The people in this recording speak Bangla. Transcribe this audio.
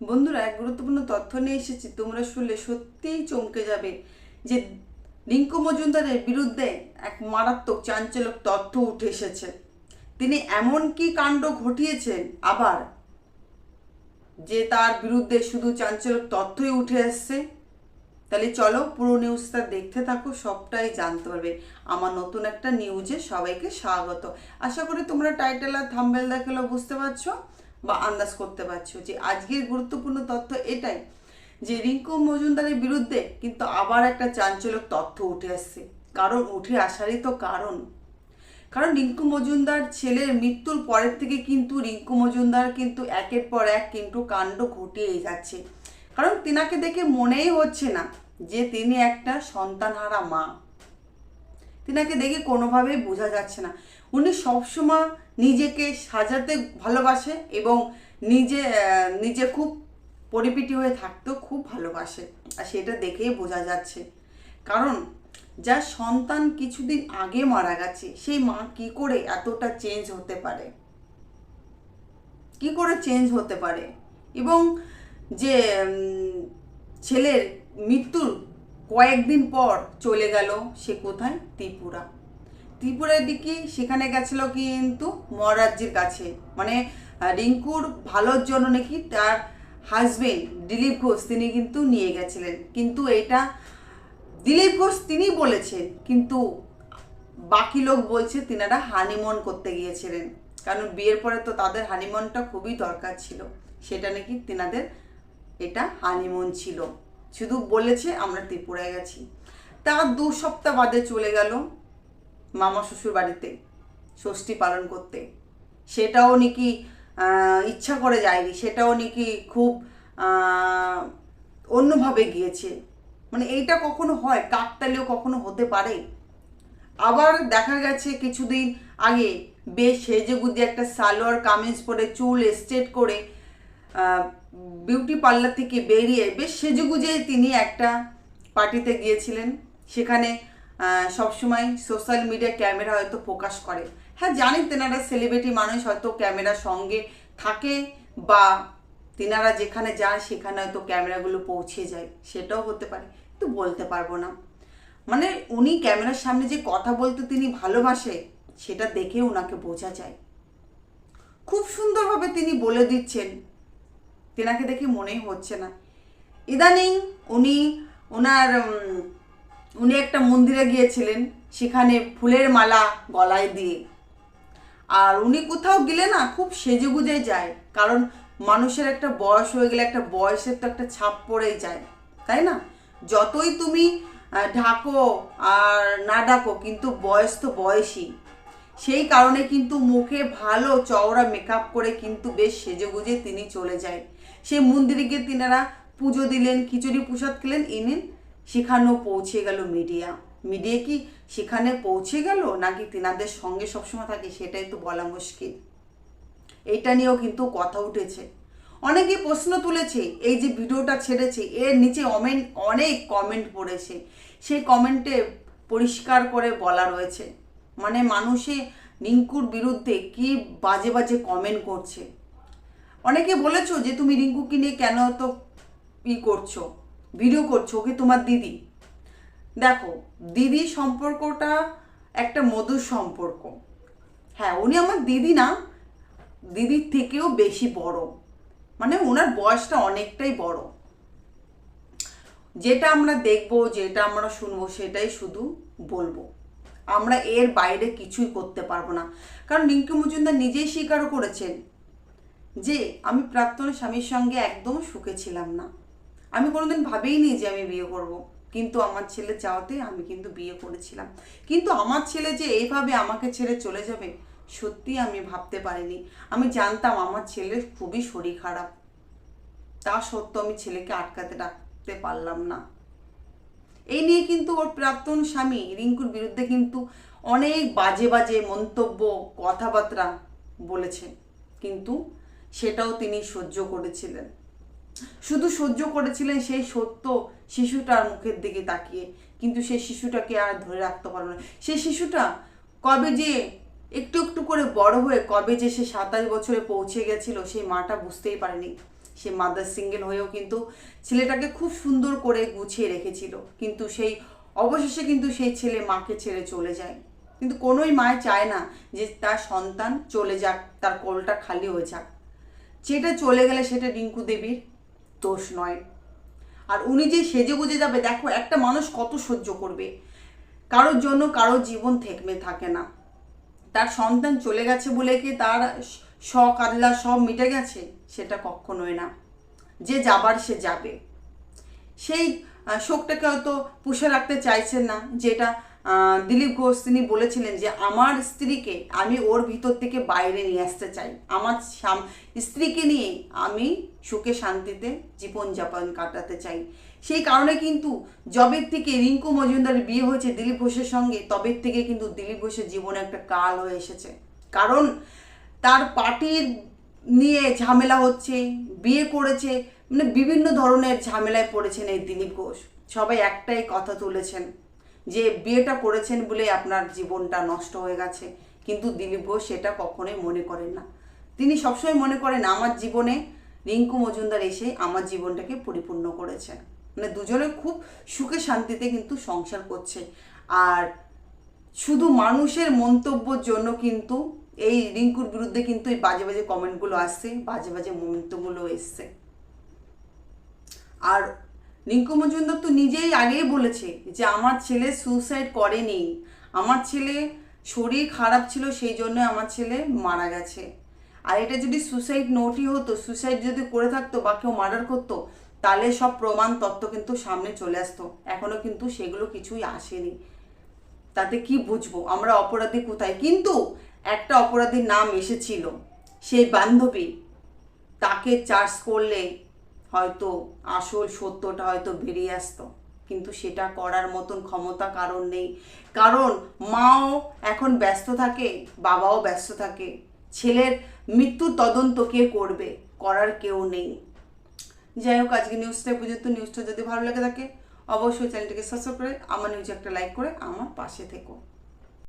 বন্ধুরা, এক গুরুত্বপূর্ণ তথ্য নিয়ে এসেছি। তোমরা শুনলে সত্যিই চমকে যাবে যে রিঙ্কু মজুমদারের বিরুদ্ধে এক মারাত্মক চাঞ্চল্যক তথ্য উঠে এসেছে। তিনি এমন কি কাণ্ড ঘটিয়েছেন আবার যে তার বিরুদ্ধে শুধু চাঞ্চল্যক তথ্যই উঠে এসছে তাহলে চলো পুরো নিউজটা দেখতে থাকো, সবটাই জানতে পারবে। আমার নতুন একটা নিউজে সবাইকে স্বাগত। আশা করি তোমরা টাইটেল আর থাম্বেল দেখালেও বুঝতে পারছ। বা আন্দাজ করতে পারছ যে আজকের গুরুত্বপূর্ণ তথ্য এটাই যে রিঙ্কু মজুমদারের বিরুদ্ধে কিন্তু আবার একটা চাঞ্চল্যক তথ্য উঠে আসছে। কারণ উঠে আসারই তো কারণ। কারণ রিঙ্কু মজুমদার ছেলের মৃত্যুর পরের থেকে কিন্তু রিঙ্কু মজুমদার কিন্তু একের পর এক কিন্তু কাণ্ড ঘটিয়েই যাচ্ছে। কারণ তিনাকে দেখে মনেই হচ্ছে না যে তিনি একটা সন্তানহারা মা। তিনাকে দেখে কোনোভাবেই বোঝা যাচ্ছে না। উনি সবসময় নিজেকে সাজাতে ভালোবাসে এবং নিজে নিজে খুব পরিপিটি হয়ে থাকতেও খুব ভালোবাসে। আর সেটা দেখেই বোঝা যাচ্ছে। কারণ যার সন্তান কিছুদিন আগে মারা গেছে, সেই মা কি করে এতটা চেঞ্জ হতে পারে? কি করে চেঞ্জ হতে পারে? এবং যে ছেলের মৃত্যুর কয়েকদিন পর চলে গেল, সে কোথায়? ত্রিপুরা। ত্রিপুরার দিকে, সেখানে গেছিল কিন্তু মহারাজ্যের কাছে। মানে রিঙ্কুর ভালোর জন্য নাকি তার হাজবেন্ড দিলীপ ঘোষ তিনি কিন্তু নিয়ে গেছিলেন। কিন্তু এটা দিলীপ ঘোষ তিনি বলেছেন, কিন্তু বাকি লোক বলছে তিনারা হানিমুন করতে গিয়েছিলেন। কারণ বিয়ের পরে তো তাদের হানিমুনটা খুবই দরকার ছিল। সেটা নাকি তিনাদের এটা হানিমুন ছিল। শুধু বলেছে আমরা ত্রিপুরায় গেছি। তার দু সপ্তাহ বাদে চলে গেল। মামা শ্বশুর বাড়িতে ষষ্ঠী পালন করতে। সেটাও নাকি ইচ্ছা করে যায়নি, সেটাও নাকি খুব অন্যভাবে গিয়েছে। মানে এইটা কখনো হয়? কাকতালিও কখনো হতে পারে? আবার দেখা গেছে কিছুদিন আগে বেশ সেজে গুজে একটা সালোয়ার কামিজ পরে চুল স্ট্রেট করে বিউটি পার্লার থেকে বেরিয়ে বেশ সেজে গুজে তিনি একটা পার্টিতে গিয়েছিলেন। সেখানে সবসময় সোশ্যাল মিডিয়া ক্যামেরা হয়তো ফোকাস করে। হ্যাঁ জানি তেনারা সেলিব্রিটি মানুষ হয়তো ক্যামেরার সঙ্গে থাকে বা তেনারা যেখানে যায় সেখানে হয়তো ক্যামেরাগুলো পৌঁছে যায়, সেটাও হতে পারে। কিন্তু বলতে পারব না। মানে উনি ক্যামেরার সামনে যে কথা বলতে তিনি ভালোবাসে, সেটা দেখে ওনাকে বোঝা যায়। খুব সুন্দরভাবে তিনি বলে দিচ্ছেন। তেনাকে দেখে মনেই হচ্ছে না। ইদানিং উনি ওনার উনি একটা মন্দিরে গিয়েছিলেন, সেখানে ফুলের মালা গলায় দিয়ে। আর উনি কোথাও গেলে না খুব সেজে গুজে যায়, কারণ মানুষের একটা বয়স হয়ে গেলে একটা বয়সের তো একটা ছাপ পড়েই যায়, তাই না? যতই তুমি ঢাকো আর না ডাকো কিন্তু বয়স তো বয়সই। সেই কারণে কিন্তু মুখে ভালো চওড়া মেকআপ করে কিন্তু বেশ সেজে গুজে তিনি চলে যায়। সেই মন্দিরে গিয়ে তিনারা পুজো দিলেন, খিচুড়ি প্রসাদ খেলেন এনেন সেখানেও পৌঁছে গেল মিডিয়া। মিডিয়া কি সেখানে পৌঁছে গেল নাকি তিনাদের সঙ্গে সবসময় থাকে সেটাই তো বলা মুশকিল। এইটা নিয়েও কিন্তু কথা উঠেছে। অনেকে প্রশ্ন তুলেছে, এই যে ভিডিওটা ছেড়েছে, এর নিচে অমেন, অনেক কমেন্ট পড়েছে। সেই কমেন্টে পরিষ্কার করে বলা রয়েছে। মানে মানুষে রিঙ্কুর বিরুদ্ধে কি বাজে বাজে কমেন্ট করছে। অনেকে বলেছ যে তুমি রিঙ্কুকে নিয়ে কেন তো ই করছ? ভিডিও করছ, ওকে তোমার দিদি। দেখো, দিদি সম্পর্কটা একটা মধুর সম্পর্ক। হ্যাঁ উনি আমার দিদি না, দিদির থেকেও বেশি বড়। মানে ওনার বয়সটা অনেকটাই বড়। যেটা আমরা দেখব, যেটা আমরা শুনব, সেটাই শুধু বলব। আমরা এর বাইরে কিছুই করতে পারব না। কারণ রিঙ্কু মজুমদার নিজেই স্বীকার করেছেন যে, আমি প্রাক্তন স্বামীর সঙ্গে একদম সুখে ছিলাম না। আমি কোনোদিন ভাবেইনি যে আমি বিয়ে করব। কিন্তু আমার ছেলে চাওয়াতে আমি কিন্তু বিয়ে করেছিলাম। কিন্তু আমার ছেলে যে এইভাবে আমাকে ছেড়ে চলে যাবে, সত্যি আমি ভাবতে পারিনি। আমি জানতাম আমার ছেলের খুবই শরীর খারাপ। তা সত্ত্বেও আমি ছেলেকে আটকাতে রাখতে পারলাম না। এই নিয়ে কিন্তু ওর প্রাক্তন স্বামী রিঙ্কুর বিরুদ্ধে কিন্তু অনেক বাজে বাজে মন্তব্য, কথাবার্তা বলেছে। কিন্তু সেটাও তিনি সহ্য করেছিলেন। শুধু সহ্য করেছিলেন সেই সত্য শিশুটার মুখের দিকে তাকিয়ে, কিন্তু সেই শিশুটাকে আর ধরে রাখতে পারল না। সেই শিশুটা কবে যে একটু একটু করে বড় হয়ে কবে যে সে সাতাশ বছরে পৌঁছে গেছিল, সেই মাটা বুঝতেই পারেনি। সে মাদার সিঙ্গেল হয়েও কিন্তু ছেলেটাকে খুব সুন্দর করে গুছিয়ে রেখেছিল। কিন্তু সেই, অবশেষে কিন্তু সেই ছেলে মাকে ছেড়ে চলে যায়। কিন্তু কোনোই মায় চায় না যে তার সন্তান চলে যাক, তার কোলটা খালি হয়ে যাক। যেটা চলে গেলে সেটা রিঙ্কু দেবীর দোষ নয়। আর উনি যে সেজে গুজে যাবে, দেখো, একটা মানুষ কত সহ্য করবে। কারোর জন্য কারোর জীবন থেকমে থাকে না। তার সন্তান চলে গেছে বলে কি তার শখ আল্লাহ সব মিটে গেছে? সেটা কখনোই না। যে যাবার, সে যাবে। সেই শোকটাকে হয়তো পুষে রাখতে চাইছেন না, যেটা দিলীপ ঘোষ তিনি বলেছিলেন যে, আমার স্ত্রীকে আমি ওর ভিতর থেকে বাইরে নিয়ে আসতে চাই। আমার স্ত্রীকে নিয়ে আমি সুখে শান্তিতে জীবনযাপন কাটাতে চাই। সেই কারণে কিন্তু জবের থেকে রিঙ্কু মজুমদারের বিয়ে হয়েছে দিলীপ ঘোষের সঙ্গে, তবের থেকে কিন্তু দিলীপ ঘোষের জীবনে একটা কাল হয়ে এসেছে। কারণ তার পার্টির নিয়ে ঝামেলা হচ্ছে, বিয়ে করেছে মানে বিভিন্ন ধরনের ঝামেলায় পড়েছেন এই দিলীপ ঘোষ। সবাই একটাই কথা তুলেছেন। যে বিয়েটা করেছেন বলে আপনার জীবনটা নষ্ট হয়ে গেছে, কিন্তু দিলীপ ঘোষ সেটা কখনোই মনে করেন না। তিনি সবসময় মনে করেন, আমার জীবনে রিঙ্কু মজুমদার এসে আমার জীবনটাকে পরিপূর্ণ করেছেন। মানে দুজনে খুব সুখে শান্তিতে কিন্তু সংসার করছে। আর শুধু মানুষের মন্তব্যর জন্য কিন্তু এই রিঙ্কুর বিরুদ্ধে কিন্তু এই বাজে বাজে কমেন্টগুলো আসছে, বাজে বাজে মন্তব্যগুলো এসছে। আর রিঙ্কু মজুমদার তো নিজেই আগেই বলেছে যে আমার ছেলে সুইসাইড করেনি। আমার ছেলে শরীর খারাপ ছিল, সেই জন্য আমার ছেলে মারা গেছে। আর এটা যদি সুসাইড নোটই হতো সুসাইড যদি করে থাকতো বা কেউ মার্ডার করতো, তাহলে সব প্রমাণ, তত্ত্ব কিন্তু সামনে চলে আসতো। এখনও কিন্তু সেগুলো কিছুই আসেনি। তাতে কি বুঝব, আমরা অপরাধী কোথায়? কিন্তু একটা অপরাধীর নাম এসেছিল, সেই বান্ধবী। তাকে চার্জ করলে হয়তো আসল সত্যটা হয়তো বেরিয়ে আসতো। কিন্তু সেটা করার মতন ক্ষমতা কারণ নেই। কারণ মাও এখন ব্যস্ত থাকে, বাবাও ব্যস্ত থাকে। ছেলের মৃত্যুর তদন্ত কে করবে, করার কেউ নেই। যাই হোক, আজকে নিউজটা পর্যন্ত নিউজটা যদি ভালো লেগে থাকে, অবশ্যই চ্যানেলটিকে সাবস্ক্রাইব করে, আমার নিউজে একটা লাইক করে আমার পাশে থেকো।